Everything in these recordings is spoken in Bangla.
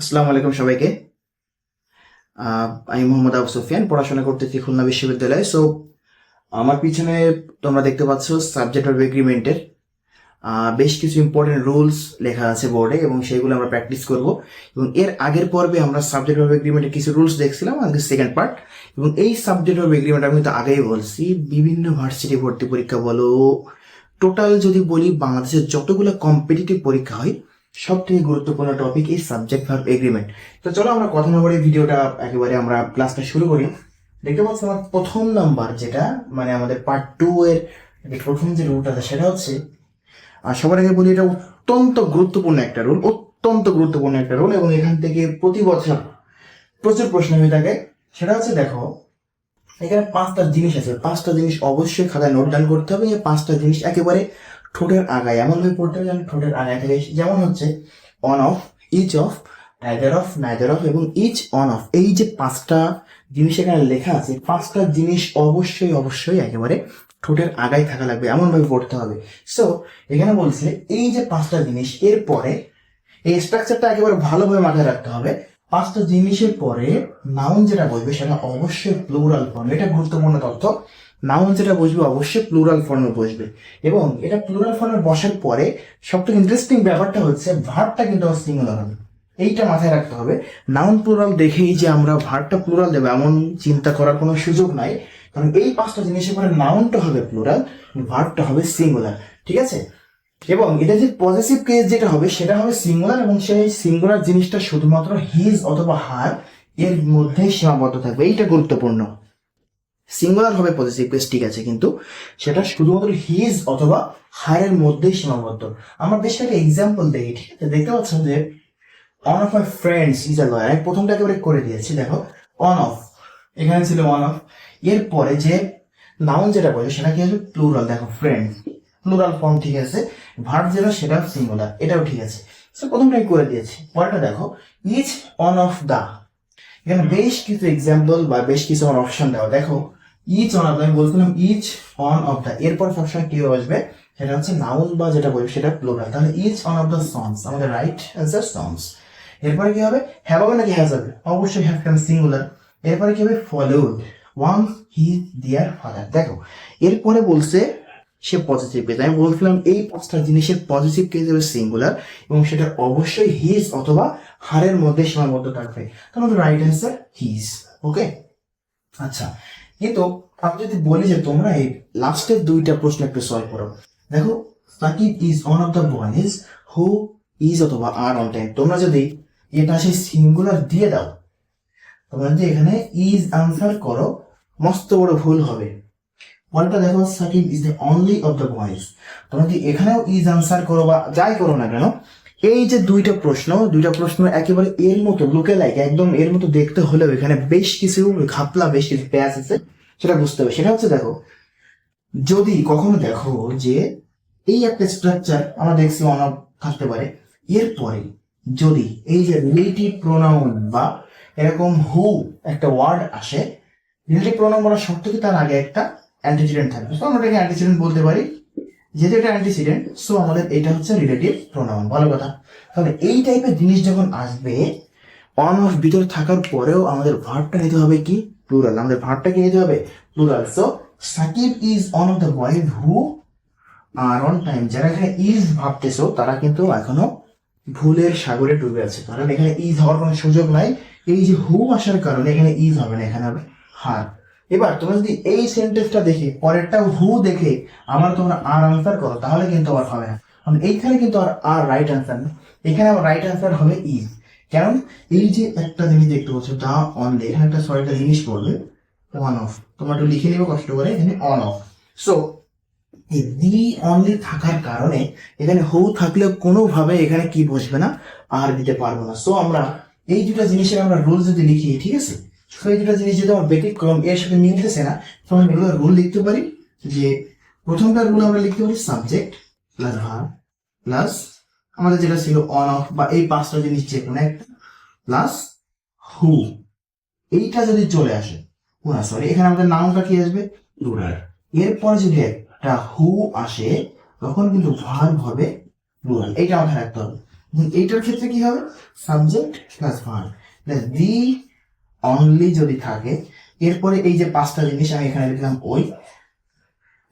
আসসালামু আলাইকুম সবাইকে। আমি মোহাম্মদ আবু সুফিয়ান, পড়াশোনা করতেছি খুলনা বিশ্ববিদ্যালয়ে। সো আমার পিছনে তোমরা দেখতে পাচ্ছ সাবজেক্ট অফ এগ্রিমেন্টের বেশ কিছু ইম্পর্টেন্ট রুলস লেখা আছে বোর্ডে এবং সেগুলো আমরা প্র্যাকটিস করব। এবং এর আগের পর্বে আমরা সাবজেক্ট অফ এগ্রিমেন্টের কিছু রুলস দেখছিলাম, আজকে সেকেন্ড পার্ট এবং এই সাবজেক্ট অফ এগ্রিমেন্ট আমি তো আগেই বলছি, বিভিন্ন ভার্সিটি ভর্তি পরীক্ষা বলো টোটাল যদি বলি বাংলাদেশের যতগুলো কম্পিটিটিভ পরীক্ষা হয় সব থেকে গুরুত্বপূর্ণ টপিক এই সাবজেক্ট ভার্ব এগ্রিমেন্ট তো চলো আমরা কথা না বলে ভিডিওটা একেবারে আমরা ক্লাসটা শুরু করি। দেখতে পাচ্ছি আমার প্রথম নাম্বার যেটা মানে আমাদের পার্ট টু এর প্রথম যে রুলটা আছে সেটা হচ্ছে, আর সবার আগে বলি এটা অত্যন্ত গুরুত্বপূর্ণ একটা রুল অত্যন্ত গুরুত্বপূর্ণ একটা রুল এবং এখান থেকে প্রতি বছর প্রচুর প্রশ্ন হয়ে থাকে। সেটা হচ্ছে দেখো, এখানে পাঁচটা জিনিস আছে। পাঁচটা জিনিস অবশ্যই খাতায় নোট ডাউন করতে হবে। এই পাঁচটা জিনিস একেবারে ঠোঁটের আগায় এমনভাবে পড়তে হবে যেন ঠোঁটের আগায় থেকে যেমন হচ্ছে one of each of neither of neither of এবং ইচ অন অফ এই যে পাঁচটা জিনিস এখানে লেখা আছে, পাঁচটা জিনিস অবশ্যই অবশ্যই একেবারে ঠোঁটের আগায় থাকা লাগবে, এমনভাবে পড়তে হবে। সো এখানে বলছে, এই যে পাঁচটা জিনিস এর পরে এই স্ট্রাকচারটা একেবারে ভালোভাবে মাথায় রাখতে হবে। পাঁচটা জিনিসের পরে নাউন যেটা বলবে, সেটা অবশ্যই প্লুরাল ফর্ম এটা গুরুত্বপূর্ণ তথ্য। নাউন যেটা বসবে, অবশ্যই প্লুরাল ফর্মে বসবে। এবং এটা প্লুরাল ফর্মে বসার পরে সবথেকে ইন্টারেস্টিং ব্যাপারটা হচ্ছে ভার্বটা কিন্তু সিঙ্গুলার হবে। এইটা মাথায় রাখতে হবে। নাউন প্লুরাল দেখেই যে আমরা ভার্বটা প্লুরাল দেবো এমন চিন্তা করার কোনো সুযোগ নাই। কারণ এই পাঁচটা জিনিসের পরে নাউনটা হবে প্লুরাল ভার্বটা হবে সিঙ্গুলার ঠিক আছে? এবং এটা যে পজিটিভ কেস যেটা হবে, সেটা হবে সিঙ্গুলার এবং সেই সিঙ্গুলার জিনিসটা শুধুমাত্র হিজ অথবা হার এর মধ্যেই সীমাবদ্ধ থাকবে। এইটা গুরুত্বপূর্ণ। সিঙ্গুলার হবে পজিটিভ কেস ঠিক আছে, কিন্তু সেটা শুধুমাত্র হিজ অথবা হারের মধ্যেই সীমাবদ্ধ। আমরা বেশ একটা এক্সাম্পল দেখি, ঠিক আছে? দেখতে পাচ্ছ যে one of my friends is a lawyer আমি প্রথমটা একেবারে করে দিয়েছি, দেখো। অন অফ এখানে ছিল অন অফ এরপরে যে নাউন যেটা বলে, সেটা কি হবে প্লুরাল দেখো ফ্রেন্ড প্লুরাল ফর্ম ঠিক আছে ভার্ব যেটা সেটা সিঙ্গুলার এটাও ঠিক আছে। সো প্রথমটা করে দিয়েছি। পরেরটা দেখো ইজ অন অফ দা এখানে বেশ কিছু এক্সাম্পল বা বেশ কিছু আমার অপশন দেওয়া। দেখো ইচ অন আমি বলছিলাম ইচ অন অফ দা এরপর সবসময় কি আসবে, সেটা হচ্ছে নাউন বা যেটা বলবে সেটা প্লুরাল তাহলে each one of the songs আমাদের রাইট অ্যান্সার সংস এরপরে কি হবে? হ্যাভ হবে নাকি হ্যাজ হবে? অবশ্যই হ্যাভ কেন সিঙ্গুলার এরপরে কি হবে? ফলোড ওয়ান হি দিয়ার ফাদার দেখো, এরপরে বলছে সে পজিটিভ কেস আমি বলছিলাম এই পাঁচটা জিনিসের পজিটিভ কেস হবে সিঙ্গুলার এবং সেটা অবশ্যই হিজ অথবা হারের মধ্যে সীমাবদ্ধ থাকবে। তাহলে রাইট অ্যান্সার হিজ ওকে আচ্ছা কিন্তু আমি যদি বলি যে তোমরা এই লাস্টের দুইটা প্রশ্ন একটু সলভ করো। দেখো Sakib is one of the boys who is অথবা আর অন টাইম তোমরা যদি এটা সেই সিঙ্গুলার দিয়ে দাও, তোমরা যদি এখানে ইজ আনসার করো, মস্ত বড় ভুল হবে। পরেরটা দেখো Sakib is the only of the boys তোমরা যদি এখানেও ইজ আনসার করো বা যাই করো না কেন এই যে দুইটা প্রশ্ন দুইটা প্রশ্ন একেবারে এর মতো লুকে লাইক একদম এর মতো দেখতে হলেও এখানে বেশ কিছু ঘাপলা, বেশ কিছু প্যাচ আছে, সেটা বুঝতে হবে। সেটা হচ্ছে দেখো, যদি কখনো দেখো যে এই একটা স্ট্রাকচার আমরা দেখছি অন থাকতে পারে, এরপরে যদি এই যে রিলেটিভ প্রোনাউন বা এরকম হু একটা ওয়ার্ড আসে রিলেটিভ প্রোনাউন বলার শর্ত কি? তার আগে একটা অ্যান্টিসিডেন্ট থাকবে। তো আমরা এটাকে অ্যান্টিসিডেন্ট বলতে পারি। যেহেতু এটা অ্যান্টিসিডেন্ট সো আমাদের এটা হচ্ছে রিলেটিভ প্রোনাউন ভালো কথা। তাহলে এই টাইপের জিনিস যখন আসবে অন অফ ভিতরে থাকার পরেও আমাদের ভার্বটা নিতে হবে কি? প্লুরাল আমাদের ভার্বটা কি নিতে হবে? Plural so Sakib is one of the boys who are on time যারা এখানে ইজ ভাবতেছো, তারা কিন্তু এখনও ভুলের সাগরে ডুবে আছে। কারণ এখানে ইজ হওয়ার কোনো সুযোগ নাই। এই যে হু আসার কারণে এখানে ইজ হবে না, এখানে হবে হার এবার তোমরা যদি এই সেন্টেন্সটা দেখে, পরেরটা হু দেখে আমার তোমরা আর আনসার করো, তাহলে কিন্তু আর হবে না। কারণ এইখানে কিন্তু আর আর রাইট আনসার না। এখানে আমার রাইট আনসার হবে ইজ কারণ এই যে একটা জিনিস দেখতে পাচ্ছ দা অনলি এখানে একটা সরি একটা জিনিস পড়বে অন অফ তোমরা একটু লিখে নিবে, কষ্ট করে, এখানে অন অফ সো এই দি অনলি থাকার কারণে এখানে হু থাকলেও কোনোভাবে এখানে কি বসবে না আর দিতে পারব না। সো আমরা এই দুটা জিনিসের আমরা রুল যদি লিখি, ঠিক আছে? তো দুটা জিনিস যদি আমার ব্যতিক্রম, এর সাথে মিলতেছে না তো আমরা এগুলো রুল লিখতে পারি যে প্রথমটা রুল আমরা লিখতে পারি সাবজেক্ট প্লাস ভার প্লাস আমাদের যেটা ছিল অন অফ বা এই পাঁচটা জিনিস যে কোনো একটা প্লাস হু এইটা যদি চলে আসে না সরি এখানে আমাদের নামটা কি আসবে? প্লুরাল এরপর যদি একটা হু আসে, তখন কিন্তু ভার্ব হবে প্লুরাল এইটা মাথায় রাখতে হবে। এইটার ক্ষেত্রে কি হবে? Subject plus verb the only যদি থাকে, এরপরে এই যে পাঁচটা জিনিস আমি এখানে লিখলাম ওই,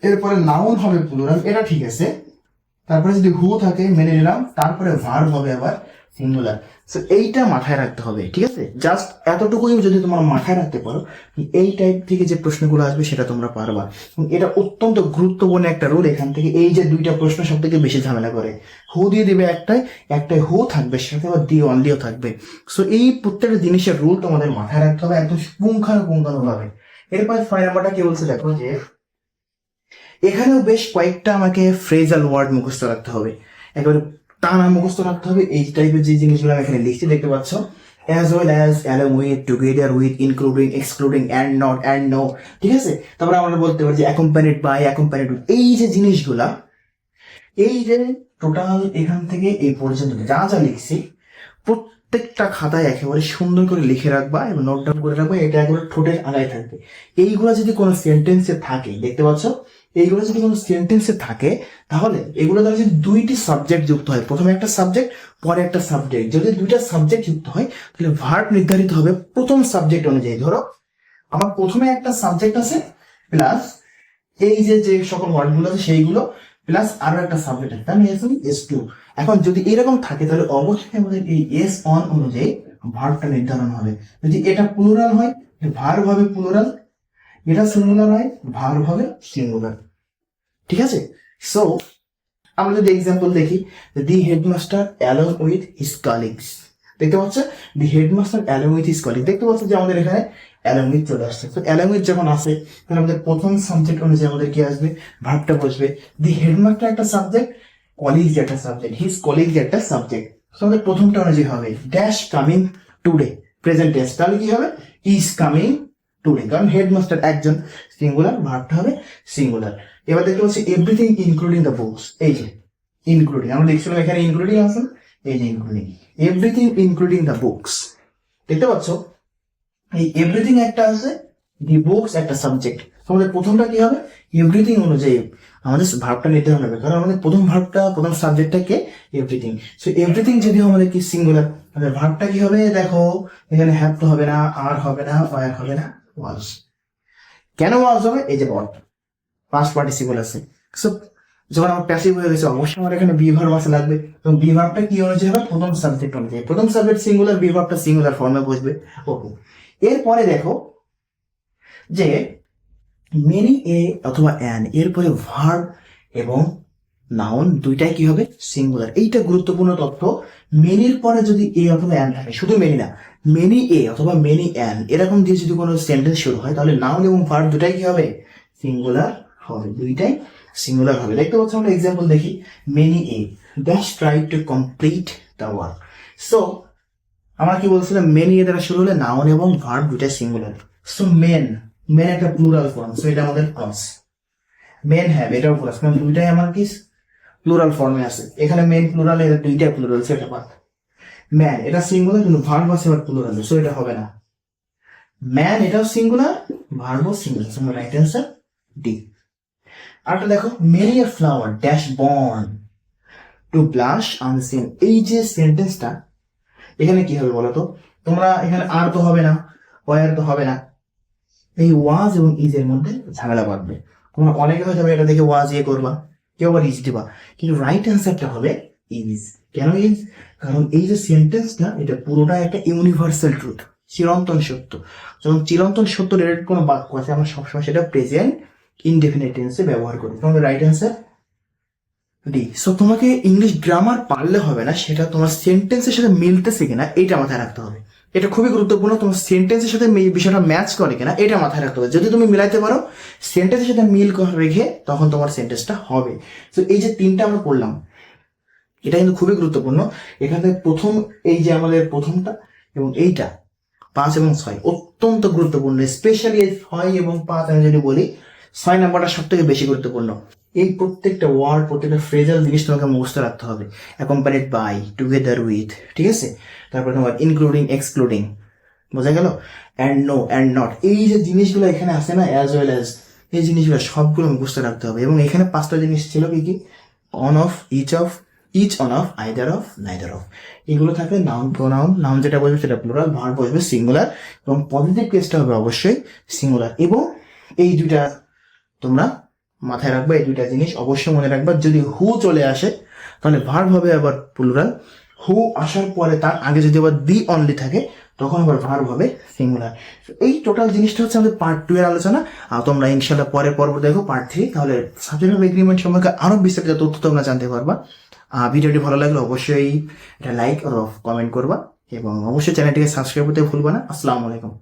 এরপরে নাউন হবে প্লুরাল এটা ঠিক আছে। তারপরে যদি হু থাকে, মেনে নিলাম, তারপরে ভার্ব হবে আবার সিঙ্গুলার সো এইটা মাথায় রাখতে হবে, ঠিক আছে? জাস্ট এতটুকুই যদি তোমার মাথায় রাখতে পারো, এই টাইপ থেকে যে প্রশ্নগুলো আসবে সেটা তোমরা পারবা। এটা অত্যন্ত গুরুত্বপূর্ণ একটা রোল এখান থেকে এই যে দুইটা প্রশ্ন সব থেকে বেশি ঝামেলা করে। হু দিয়ে দিবে একটাই একটাই হু থাকবে, সাথে আবার দি অনলিও থাকবে। সো এই প্রত্যেকটা জিনিসের রুল তোমাদের মাথায় রাখতে হবে একদম পুঙ্খানুপুঙ্খানু ভাবে এরপর ছয় নাম্বারটা কি বলছে দেখো যে, এখানেও বেশ কয়েকটা আমাকে ফ্রেজাল ওয়ার্ড মুখস্থ রাখতে হবে। একেবারে টানা মুখস্থ রাখতে হবে। এই টাইপের যে জিনিসগুলো আমি এখানে লিখছি, দেখতে পাচ্ছ? As well as along with together with including excluding and not and no ঠিক আছে? তারপরে আমরা বলতে পারি যে অ্যাকম্পানিড বাই অ্যাকম্পানিড এই যে জিনিসগুলা, এই যে টোটাল এখান থেকে এই পর্যন্ত যা যা লিখছি, প্রত্যেকটা খাতায় একেবারে সুন্দর করে লিখে রাখবা এবং নোট ডাউন করে রাখবা, এটা একেবারে ঠোঁটের আগায় থাকবে। এইগুলো যদি কোনো সেন্টেন্সে থাকে, দেখতে পাচ্ছ? এইগুলো যদি কোনো সেন্টেন্সে থাকে, তাহলে এগুলো দ্বারা যদি দুইটি সাবজেক্ট যুক্ত হয়, প্রথমে একটা সাবজেক্ট পরে একটা সাবজেক্ট যদি দুইটা সাবজেক্ট যুক্ত হয়, তাহলে ভার্ব নির্ধারিত হবে প্রথম সাবজেক্ট অনুযায়ী। ধরো, আমার প্রথমে একটা সাবজেক্ট আছে প্লাস এই যে যে সকল ওয়ার্ডগুলো আছে, সেইগুলো প্লাস আরও একটা সাবজেক্ট আছে। তার এস এস টু এখন যদি এরকম থাকে, তাহলে অবশ্যই আমাদের এই এস অন অনুযায়ী ভার্বটা নির্ধারণ হবে। যদি এটা প্লুরাল হয় ভার্ব হবে প্লুরাল এটা সিঙ্গুলার হয় ভার্ব হবে সিঙ্গুলার ঠিক আছে? সো আমরা যদি এক্সাম্পল দেখি the headmaster along with his colleagues দেখতে পাচ্ছ? The headmaster along with his colleague দেখতে পাচ্ছ যে আমাদের এখানে অ্যালং উইথ চলে আসছে। তো অ্যালং উইথ যখন আসে, তাহলে আমাদের প্রথম সাবজেক্ট অনুযায়ী আমাদের কি আসবে? ভাবটা বসবে। দি হেডমাস্টার একটা সাবজেক্ট কলিগস একটা সাবজেক্ট হিস কলিগস একটা সাবজেক্ট তো আমাদের প্রথমটা অনুযায়ী হবে dash coming today present tense তাহলে কি হবে? ইজ কামিং টুডে কারণ হেডমাস্টার একজন সিঙ্গুলার ভার্বটা হবে সিঙ্গুলার এবার দেখতে পাচ্ছি এভরিথিং ইনক্লুডিং দ্য বুকস এই যে ইনক্লুডিং আমরা দেখছিলাম এখানে ইনক্লুডিং আছে এই যে including everything including the books দেখতে পাচ্ছ? এই এভরিথিং একটা আছে দি বুকস একটা সাবজেক্ট আমাদের প্রথমটা কি হবে? এভরিথিং অনুযায়ী আমাদের ভার্বটা নির্ধারণ হবে। কারণ আমাদের প্রথম ভার্বটা প্রথম সাবজেক্টটা কে? এভরিথিং সো এভরিথিং যদি আমাদের কি সিঙ্গুলার তাহলে ভার্বটা কি হবে? দেখো, এখানে হ্যাভ তো হবে না আর হবে না ওয়ার হবে না। ওয়াজ কেন ওয়াজ হবে? এই যে বট পাস্ট পার্টিসিপল আছে। সো যখন আমার প্যাসিভ হয়ে গেছে, অবশ্যই আমার এখানে বি ভার্ব আসা লাগবে। এবং বি ভার্বটা কি অনুযায়ী হবে? প্রথম সাবজেক্ট অনুযায়ী প্রথম সাবজেক্ট সিঙ্গুলার বি ভার্বটা সিঙ্গুলার ফর্মে বসবে। ওকে এরপরে দেখো যে মেনি এ অথবা অ্যান এরপরে ভার্ব এবং নাউন দুইটাই কি হবে? সিঙ্গুলার এইটা গুরুত্বপূর্ণ তথ্য। মেনির পরে যদি এ অথবা অ্যান থাকে, শুধু মেনি না মেনি এ অথবা মেনি অ্যান এরকম দিয়ে যদি কোনো সেন্টেন্স শুরু হয়, তাহলে নাউন এবং ভার্ব দুটাই কি হবে? সিঙ্গুলার হবে। দুইটাই সিঙ্গুলার হবে। দেখতে পাচ্ছ, আমরা এক্সাম্পল দেখি। Many a dash try to complete the work so আমার কি বলছিলাম? মেন এ দ্বারা শুরু হলে নাউন এবং ভার্ব দুইটা সিঙ্গুলার সো মেন মেন একটা প্লুরাল ফর্ম সো এটা আমাদের প্লাস মেন হ্যাভ এটাও প্লাস কারণ দুইটাই আমার কি? প্লুরাল ফর্মে আছে। এখানে মেন প্লুরাল এটা দুইটা প্লুরাল সেটা বাদ। ম্যান এটা সিঙ্গুলার কিন্তু ভার্ব আছে আবার প্লুরাল সো এটা হবে না। ম্যান এটাও singular ভার্বও singular so right answer D আরেকটা দেখো many a flower dash born to blush unseen এই যে সেন্টেন্সটা এখানে কি হবে বলো তো তোমরা এখানে আর তো হবে না ওয়ার তো হবে না। এই ওয়াজ এবং ইজ এর মধ্যে ঝামেলা বাঁধবে। তোমরা অনেকে হয়তো এটা দেখে ওয়াজ ইয়ে করবা। কেউ আবার ইজ দিবা কিন্তু রাইট অ্যান্সারটা হবে ইজ কেন ইজ কারণ এই যে সেন্টেন্সটা এটা পুরোটা একটা ইউনিভার্সাল ট্রুথ চিরন্তন সত্য। যখন চিরন্তন সত্য রিলেটেড কোনো বাক্য আছে, আমরা সবসময় সেটা প্রেজেন্ট ইনডেফিনেট টেন্সে ব্যবহার করি। তোমাদের রাইট অ্যান্সার ডি সো তোমাকে ইংলিশ গ্রামার পারলে হবে না, সেটা তোমার সেন্টেন্সের সাথে মিলতেছে কিনা এটা মাথায় রাখতে হবে। এটা খুবই গুরুত্বপূর্ণ, তোমার সেন্টেন্সের সাথে বিষয়টা ম্যাচ করে কিনা, এটা মাথায় রাখতে হবে। যদি তুমি মিলাইতে পারো সেন্টেন্সের সাথে মিল রেখে তখন তোমার সেন্টেন্সটা হবে। তো এই যে তিনটা আমরা পড়লাম, এটা কিন্তু খুবই গুরুত্বপূর্ণ। এখানে প্রথম, এই যে আমাদের প্রথমটা এবং এইটা, পাঁচ এবং ছয়, অত্যন্ত গুরুত্বপূর্ণ স্পেশালি এই ছয় এবং পাঁচ আমি যদি বলি, ছয় নাম্বারটা সব থেকে বেশি গুরুত্বপূর্ণ। এই প্রত্যেকটা ওয়ার্ড প্রত্যেকটা ফ্রেজাল জিনিস তোমাকে মুখস্থ রাখতে হবে। অ্যাকম্পানিড বাই টুগেদার উইথ ঠিক আছে? তারপর তোমার ইনক্লুডিং এক্সক্লুডিং বোঝা গেল? অ্যান্ড নো অ্যান্ড নট এই যে জিনিসগুলো এখানে আসে না অ্যাজ ওয়েল অ্যাজ এই জিনিসগুলো সবগুলো মুখস্থ রাখতে হবে। এবং এখানে পাঁচটা জিনিস ছিল কি কি? One of each of each one of either of neither of এগুলো থাকলে নাউন প্রোনাউন নাউন যেটা বসবে সেটা প্লুরাল ভার বসবে সিঙ্গুলার এবং পজিটিভ কেসটা হবে অবশ্যই সিঙ্গুলার এবং এই দুইটা তোমরা মাথায় রাখবে এই দুইটা জিনিস অবশ্যই মনে রাখবা। যদি হু চলে আসে, তাহলে ভার্ব হবে আবার প্লুরাল হু আসার পরে তার আগে যদি আবার দি অনলি থাকে, তখন আবার ভার্ব হবে সিঙ্গুলার এই টোটাল জিনিসটা হচ্ছে আমাদের পার্ট টু এর আলোচনা। আর তোমরা ইনশাল্লাহ পরে পর্ব দেখো পার্ট থ্রি তাহলে সাবজেক্ট অফ এগ্রিমেন্ট সম্পর্কে আরও বিস্তারিত তথ্য তোমরা জানতে পারবা। আর ভিডিওটি ভালো লাগলে অবশ্যই এটা লাইক ও কমেন্ট করবা। এবং অবশ্যই চ্যানেলটিকে সাবস্ক্রাইব করতে ভুলবা না। আসসালামু আলাইকুম।